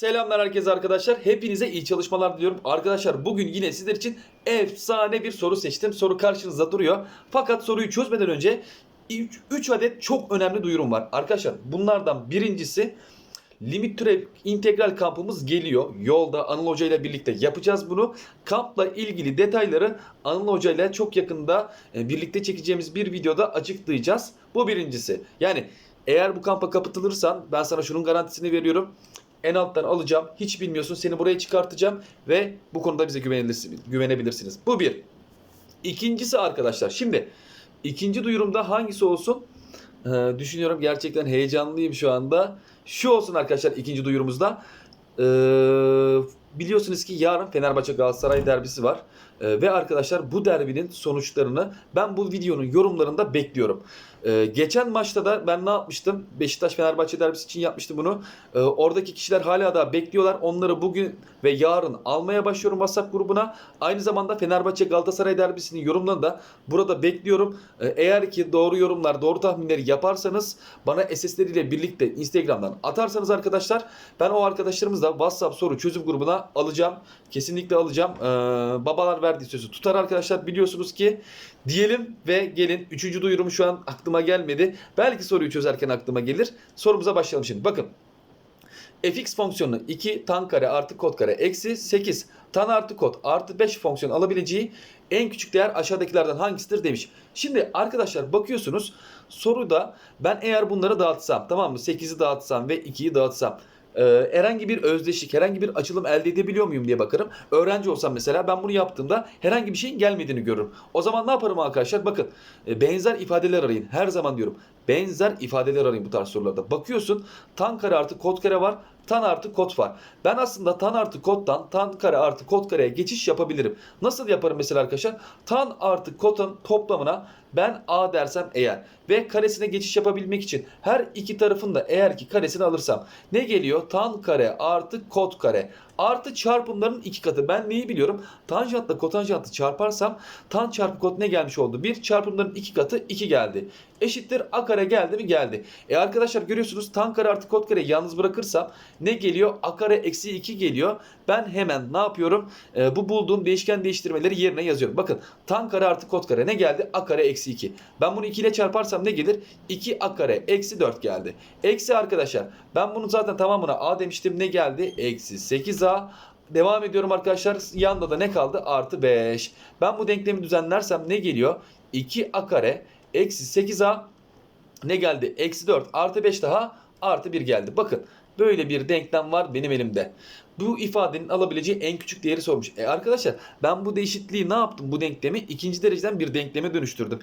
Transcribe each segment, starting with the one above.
Selamlar herkese arkadaşlar. Hepinize iyi çalışmalar diliyorum. Arkadaşlar bugün yine sizler için efsane bir soru seçtim. Soru karşınızda duruyor. Fakat soruyu çözmeden önce 3 adet çok önemli duyurum var. Arkadaşlar bunlardan birincisi limit türev integral kampımız geliyor. Yolda Anıl Hoca ile birlikte yapacağız bunu. Kampla ilgili detayları Anıl Hoca ile çok yakında e, birlikte çekeceğimiz bir videoda açıklayacağız. Bu birincisi. Yani eğer bu kampa kapatılırsan ben sana şunun garantisini veriyorum. En alttan alacağım. Hiç bilmiyorsun. Seni buraya çıkartacağım ve bu konuda bize güvenebilirsiniz. güvenebilirsiniz. Bu bir. İkincisi arkadaşlar. Şimdi ikinci duyurumda hangisi olsun? Ee, düşünüyorum gerçekten heyecanlıyım şu anda. Şu olsun arkadaşlar ikinci duyurumuzda. Ee, biliyorsunuz ki yarın Fenerbahçe Galatasaray derbisi var. Ee, ve arkadaşlar bu derbinin sonuçlarını ben bu videonun yorumlarında bekliyorum. Ee, geçen maçta da ben ne yapmıştım? Beşiktaş Fenerbahçe derbisi için yapmıştım bunu. Ee, oradaki kişiler hala daha bekliyorlar. Onları bugün ve yarın almaya başlıyorum WhatsApp grubuna. Aynı zamanda Fenerbahçe Galatasaray derbisinin yorumlarını da burada bekliyorum. Ee, eğer ki doğru yorumlar, doğru tahminleri yaparsanız bana SS'leriyle birlikte Instagram'dan atarsanız arkadaşlar ben o arkadaşlarımızla WhatsApp soru çözüm grubuna alacağım. Kesinlikle alacağım. Ee, babalar verdiği sözü tutar arkadaşlar biliyorsunuz ki. Diyelim ve gelin. Üçüncü duyurum şu an aklıma gelmedi. Belki soruyu çözerken aklıma gelir. Sorumuza başlayalım şimdi. Bakın. fx fonksiyonu 2 tan kare artı kod kare eksi 8 tan artı kod artı 5 fonksiyon alabileceği en küçük değer aşağıdakilerden hangisidir demiş. Şimdi arkadaşlar bakıyorsunuz soruda ben eğer bunları dağıtsam tamam mı 8'i dağıtsam ve 2'yi dağıtsam e, herhangi bir özdeşlik, herhangi bir açılım elde edebiliyor muyum diye bakarım. Öğrenci olsam mesela ben bunu yaptığımda herhangi bir şeyin gelmediğini görürüm. O zaman ne yaparım arkadaşlar? Bakın e, benzer ifadeler arayın. Her zaman diyorum. Benzer ifadeler arayın bu tarz sorularda. Bakıyorsun tan kare artı kod kare var. Tan artı kod var. Ben aslında tan artı koddan tan kare artı kod kareye geçiş yapabilirim. Nasıl yaparım mesela arkadaşlar? Tan artı kodun toplamına ben a dersem eğer ve karesine geçiş yapabilmek için her iki tarafın da eğer ki karesini alırsam ne geliyor? Tan kare artı kod kare artı çarpımların iki katı. Ben neyi biliyorum? Tanjantla kotanjantı çarparsam tan çarpı kod ne gelmiş oldu? Bir çarpımların iki katı 2 geldi. Eşittir a kare geldi mi? Geldi. E arkadaşlar görüyorsunuz tan kare artı kod kare yalnız bırakırsam ne geliyor? a kare eksi 2 geliyor. Ben hemen ne yapıyorum? E, bu bulduğum değişken değiştirmeleri yerine yazıyorum. Bakın tan kare artı kod kare ne geldi? a kare eksi 2. Ben bunu 2 ile çarparsam ne gelir? 2 a kare eksi 4 geldi. Eksi arkadaşlar ben bunu zaten tamamına a demiştim. Ne geldi? Eksi 8a Devam ediyorum arkadaşlar. Yanda da ne kaldı? Artı 5. Ben bu denklemi düzenlersem ne geliyor? 2a kare eksi 8a ne geldi? Eksi 4 artı 5 daha artı 1 geldi. Bakın böyle bir denklem var benim elimde. Bu ifadenin alabileceği en küçük değeri sormuş. E arkadaşlar ben bu değişikliği ne yaptım? Bu denklemi ikinci dereceden bir denkleme dönüştürdüm.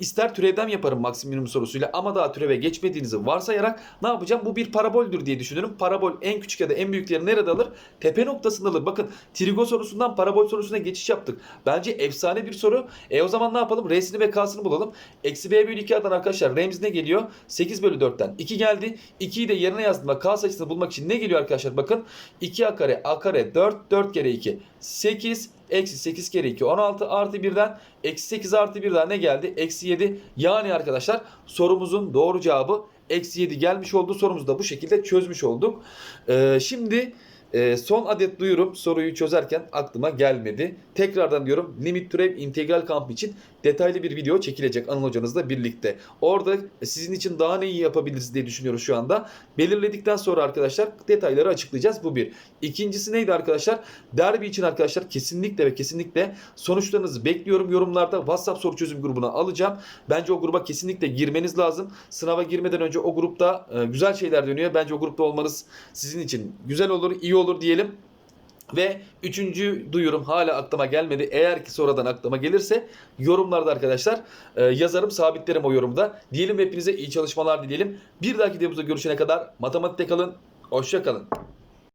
İster türevden yaparım maksimum sorusuyla ama daha türeve geçmediğinizi varsayarak ne yapacağım? Bu bir paraboldür diye düşünüyorum. Parabol en küçük ya da en büyükleri nerede alır? Tepe noktasında alır. Bakın trigo sorusundan parabol sorusuna geçiş yaptık. Bence efsane bir soru. E o zaman ne yapalım? R'sini ve K'sını bulalım. Eksi B bölü 2 atan arkadaşlar R'miz ne geliyor? 8 bölü 4'ten 2 geldi. 2'yi de yerine yazdığımda K sayısını bulmak için ne geliyor arkadaşlar? Bakın 2A kare A kare 4 4 kere 2 8 eksi 8 kere 2 16 artı 1'den eksi 8 artı 1'den ne geldi? Eksi 7 yani arkadaşlar sorumuzun doğru cevabı eksi 7 gelmiş oldu. Sorumuzu da bu şekilde çözmüş olduk. Ee, şimdi e, son adet duyurum soruyu çözerken aklıma gelmedi. Tekrardan diyorum limit türev integral kampı için detaylı bir video çekilecek Anıl hocanızla birlikte. Orada sizin için daha neyi yapabiliriz diye düşünüyoruz şu anda. Belirledikten sonra arkadaşlar detayları açıklayacağız. Bu bir. İkincisi neydi arkadaşlar? Derbi için arkadaşlar kesinlikle ve kesinlikle sonuçlarınızı bekliyorum yorumlarda. WhatsApp soru çözüm grubuna alacağım. Bence o gruba kesinlikle girmeniz lazım. Sınava girmeden önce o grupta e, güzel şeyler dönüyor. Bence o grupta olmanız sizin için güzel olur, iyi olur diyelim. Ve üçüncü duyurum hala aklıma gelmedi. Eğer ki sonradan aklıma gelirse yorumlarda arkadaşlar e, yazarım sabitlerim o yorumda. Diyelim hepinize iyi çalışmalar dileyelim. Bir dahaki videomuzda görüşene kadar matematikte kalın. Hoşça kalın.